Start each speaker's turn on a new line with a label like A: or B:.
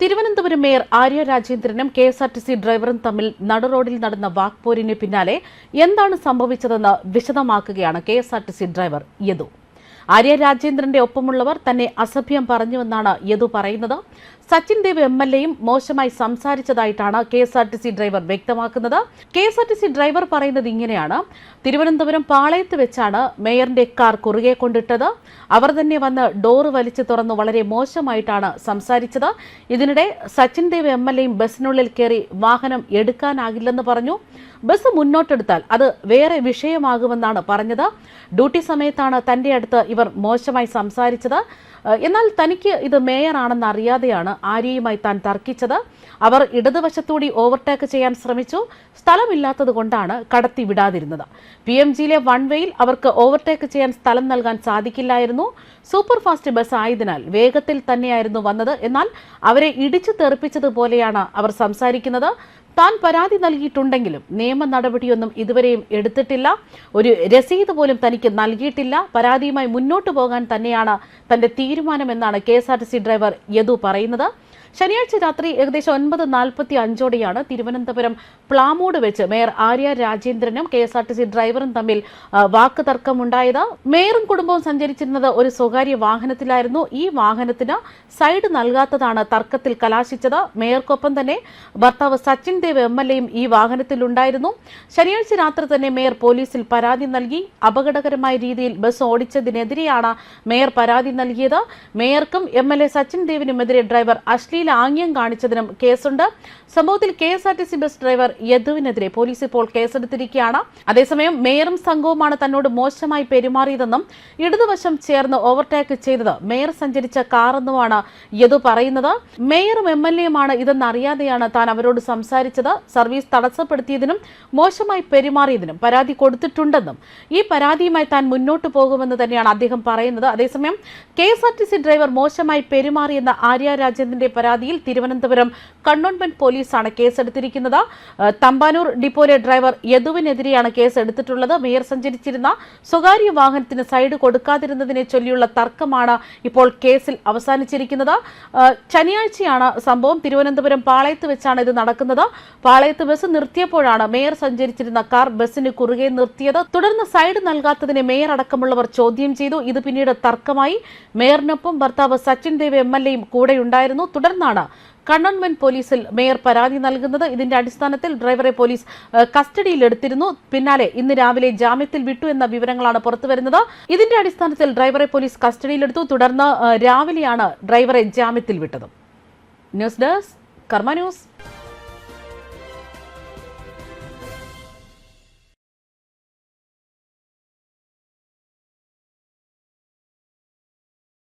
A: Thiruvananthapuram mayor Arya രാജേന്ദ്രനും K S R T C ഡ്രൈവറും തമ്മിൽ നടുറോഡിൽ നടന്ന വാക്പോരിന് പിന്നാലെ എന്താണ് സംഭവിച്ചതെന്ന് വിശദമാക്കുകയാണ് K S R T C driver Yadu. Arya രാജേന്ദ്രന്റെ ഒപ്പമുള്ളവർ തന്നെ അസഭ്യം പറഞ്ഞുവെന്നാണ് യദു പറയുന്നത്. സച്ചിൻ ദേവ് എം എൽ എയും മോശമായി സംസാരിച്ചതായിട്ടാണ് K S R T C driver വ്യക്തമാക്കുന്നത്. K S R T C driver പറയുന്നത് ഇങ്ങനെയാണ്. തിരുവനന്തപുരം പാളയത്ത് വെച്ചാണ് മേയറിന്റെ കാർ കുറുകെ കൊണ്ടിട്ടത്. അവർ തന്നെ വന്ന് ഡോറ് വലിച്ചു തുറന്ന് വളരെ മോശമായിട്ടാണ് സംസാരിച്ചത്. ഇതിനിടെ സച്ചിൻ ദേവ് എം എൽ എയും ബസ്സിനുള്ളിൽ കയറി വാഹനം എടുക്കാനാകില്ലെന്ന് പറഞ്ഞു. ബസ് മുന്നോട്ടെടുത്താൽ അത് വേറെ വിഷയമാകുമെന്നാണ് പറഞ്ഞത്. ഡ്യൂട്ടി സമയത്താണ് തന്റെ അടുത്ത് ഇവർ മോശമായി സംസാരിച്ചത്. എന്നാൽ തനിക്ക് ഇത് മേയറാണെന്ന് അറിയാതെയാണ് ആര്യയുമായി താൻ തർക്കിച്ചത്. അവർ ഇടതുവശത്തൂടി ഓവർടേക്ക് ചെയ്യാൻ ശ്രമിച്ചു. സ്ഥലമില്ലാത്തത് കൊണ്ടാണ് കടത്തി വിടാതിരുന്നത്. പി എം ജിയിലെ വൺ വേയിൽ അവർക്ക് ഓവർടേക്ക് ചെയ്യാൻ സ്ഥലം നൽകാൻ സാധിക്കില്ലായിരുന്നു. സൂപ്പർ ഫാസ്റ്റ് ബസ് ആയതിനാൽ വേഗത്തിൽ തന്നെയായിരുന്നു വന്നത്. എന്നാൽ അവരെ ഇടിച്ചു തെറിപ്പിച്ചതുപോലെയാണ് അവർ സംസാരിക്കുന്നത്. താൻ പരാതി നൽകിയിട്ടുണ്ടെങ്കിലും നിയമ നടപടിയൊന്നും ഇതുവരെയും എടുത്തിട്ടില്ല. ഒരു രസീത് പോലും തനിക്ക് നൽകിയിട്ടില്ല. പരാതിയുമായി മുന്നോട്ട് പോകാൻ തന്നെയാണ് തന്റെ തീരുമാനമെന്നാണ് കെ ഡ്രൈവർ യദു പറയുന്നത്. ശനിയാഴ്ച രാത്രി ഏകദേശം ഒൻപത് നാൽപ്പത്തി അഞ്ചോടെയാണ് തിരുവനന്തപുരം പ്ലാമൂട് വെച്ച് mayor Arya രാജേന്ദ്രനും K S R T C ഡ്രൈവറും തമ്മിൽ വാക്ക് തർക്കമുണ്ടായത് മേയറും കുടുംബവും സഞ്ചരിച്ചിരുന്നത് ഒരു സ്വകാര്യ വാഹനത്തിലായിരുന്നു. ഈ വാഹനത്തിന് സൈഡ് നൽകാത്തതാണ് തർക്കത്തിൽ കലാശിച്ചത്. മേയർക്കൊപ്പം തന്നെ ഭർത്താവ് സച്ചിൻ ദേവ് എം എൽ എയും ഈ വാഹനത്തിലുണ്ടായിരുന്നു. ശനിയാഴ്ച രാത്രി തന്നെ മേയർ പോലീസിൽ പരാതി നൽകി. അപകടകരമായ രീതിയിൽ ബസ് ഓടിച്ചതിനെതിരെയാണ് മേയർ പരാതി നൽകിയത്. മേയർക്കും എം എൽ എ സച്ചിൻ ദേവിനുമെതിരെ ഡ്രൈവർ അശ്ലീല ആംഗ്യം കാണിച്ചതിനും കേസുണ്ട്. സംഭവത്തിൽ K S R T C bus driver യദുവിനെതിരെ police ഇപ്പോൾ കേസെടുത്തിരിക്കുകയാണ്. അതേസമയം മേയറും സംഘവുമാണ് തന്നോട് മോശമായി പെരുമാറിയതെന്നും ഇടതുവശം ചേർന്ന് ഓവർടേക്ക് ചെയ്തത് മേയർ സഞ്ചരിച്ച കാറെന്നുമാണ് യദു പറയുന്നത്. മേയറും എം എൽ എയുമാണ് ഇതെന്നറിയാതെയാണ് താൻ അവരോട് സംസാരിച്ചത്. സർവീസ് തടസ്സപ്പെടുത്തിയതിനും മോശമായി പെരുമാറിയതിനും പരാതി കൊടുത്തിട്ടുണ്ടെന്നും ഈ പരാതിയുമായി താൻ മുന്നോട്ട് പോകുമെന്ന് തന്നെയാണ് അദ്ദേഹം പറയുന്നത്. അതേസമയം K S R T C driver മോശമായി പെരുമാറിയെന്ന ആര്യ രാജേന്ദ്രന്റെ പരാതിയിൽ തിരുവനന്തപുരം കണ്ണോൺമെന്റ് പോലീസാണ് കേസെടുത്തിരിക്കുന്നത്. തമ്പാനൂർ ഡിപ്പോയിലെ ഡ്രൈവർ യദുവിനെതിരെയാണ് കേസെടുത്തിട്ടുള്ളത്. മേയർ സഞ്ചരിച്ചിരുന്ന സ്വകാര്യ വാഹനത്തിന് സൈഡ് കൊടുക്കാതിരുന്നതിനെ ചൊല്ലിയുള്ള തർക്കമാണ് ഇപ്പോൾ കേസിൽ അവസാനിച്ചിരിക്കുന്നത്. ശനിയാഴ്ചയാണ് സംഭവം. തിരുവനന്തപുരം പാളയത്ത് വെച്ചാണ് ഇത് നടക്കുന്നത്. പാളയത്ത് ബസ് നിർത്തിയപ്പോഴാണ് മേയർ സഞ്ചരിച്ചിരുന്ന കാർ ബസ്സിന് കുറുകെ നിർത്തിയത്. തുടർന്ന് സൈഡ് നൽകാത്തതിനെ മേയർ അടക്കമുള്ളവർ ചോദ്യം ചെയ്തു. ഇത് പിന്നീട് തർക്കമായി. മേയറിനൊപ്പം ഭർത്താവ് സച്ചിൻ ദേവ് എം എൽ എയും കൂടെയുണ്ടായിരുന്നു. തുടർന്നാണ് കണ്ണൺമെന്റ് പോലീസിൽ മേയർ പരാതി നൽകുന്നത്. ഇതിന്റെ അടിസ്ഥാനത്തിൽ ഡ്രൈവറെ പോലീസ് കസ്റ്റഡിയിലെടുത്തിരുന്നു പിന്നാലെ ഇന്ന് രാവിലെ ജാമ്യത്തിൽ വിട്ടു എന്ന വിവരങ്ങളാണ് പുറത്തുവരുന്നത് ഇതിന്റെ അടിസ്ഥാനത്തിൽ ഡ്രൈവറെ പോലീസ് കസ്റ്റഡിയിലെടുത്തു തുടർന്ന് രാവിലെയാണ് ഡ്രൈവറെ ജാമ്യത്തിൽ വിട്ടത്. News desk Karma news.